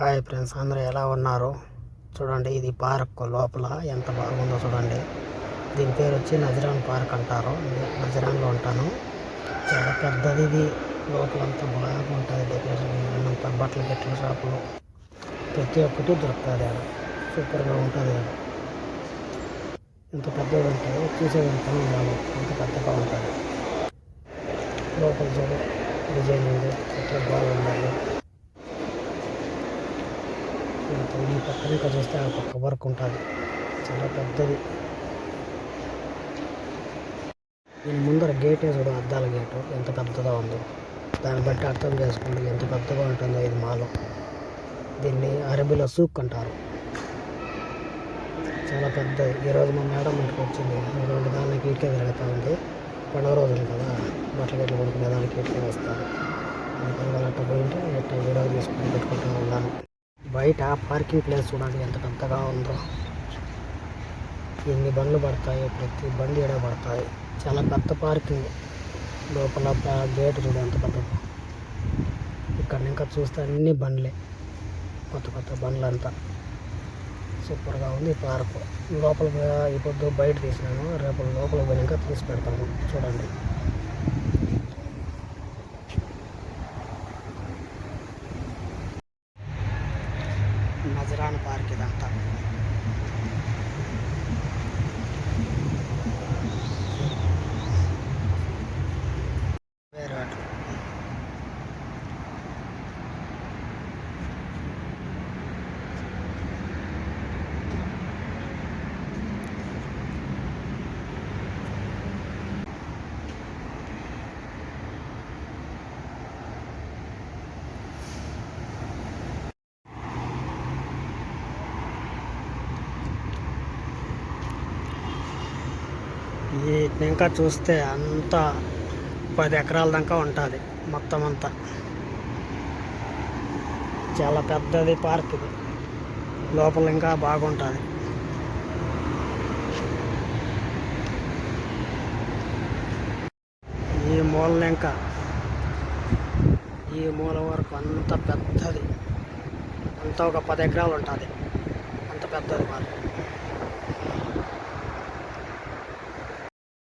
Hi friends అందరూ ఎలా ఉన్నారు? చూడండి ఇది పార్క్ లోపల ఎంత బాగుందో చూడండి. దీని పేరు వచ్చి నజరాన్ పార్క్ అంటారు. నేను నజరాన్లో ఉంటాను. చాలా పెద్దది ఇది. లోపలంతా బాగుంటుంది డెకరేషన్. అంతా బట్టలు గిట్టల షాపులు. ప్రతి ఒక్కటి దొరుకుతుంది ఆడ సూపర్గా ఉంటుంది ఆడ ఎంత పెద్దగా ఉంటుందో చూసేదానికి ఉండాలి. ఎంత పెద్దగా ఉంటుంది. లోపల చూడు డిజైనింగ్ ఎట్లా బాగుండాలి ఈ పక్కన ఇంకా చూస్తే ఆ పక్క వర్క్ ఉంటుంది. చాలా పెద్దది. దీని ముందర గేట్ చూడు అద్దాల గేటు ఎంత పెద్దగా ఉందో. దాన్ని బట్టి అర్థం చేసుకుంటే ఎంత పెద్దగా ఉంటుందో ఇది మాలో. దీన్ని అరబీలో సూక్ అంటారు. చాలా పెద్దది. ఈరోజు మా మేడం ఇంటికి వచ్చింది. రెండు దానికి ఇటుకే తిరుగుతూ ఉంది. పండుగ రోజులు కదా. బట్టలు గట్ల కొడుకునే దానికి ఇటుకే వస్తారు. అందుకని వాళ్ళు అట్ట పోయింటే ఇట్లా వీడియో తీసుకుని పెట్టుకుంటూ ఉన్నాను. బయట పార్కింగ్ ప్లేస్ చూడండి ఎంత పెద్దగా ఉందో. ఎన్ని బండ్లు పడతాయి ప్రతి బండి ఎడ పడతాయి? చాలా పెద్ద పార్కింగ్. లోపల గేట్ చూడండి ఎంత పెద్దదో. ఇక్కడ ఇంకా చూస్తే అన్ని బండ్లే. కొత్త కొత్త బండ్లంతా. సూపర్గా ఉంది ఈ పార్క్. లోపల ఈ పొద్దు బయట తీసినాను. రేపు లోపల పోయినాక తీసి పెడతాను. చూడండి. నజరాన్ పార్క్ ఇదంతా వేరే ఈ ఇంకా చూస్తే అంతా పది ఎకరాల దాకా ఉంటుంది మొత్తం అంతా. చాలా పెద్దది పార్క్ ఇది. లోపల ఇంకా బాగుంటుంది. ఈ మూల ఇంకా ఈ మూల వరకు అంత పెద్దది. అంతా ఒక పది ఎకరాలు ఉంటుంది. అంత పెద్దది పార్క్.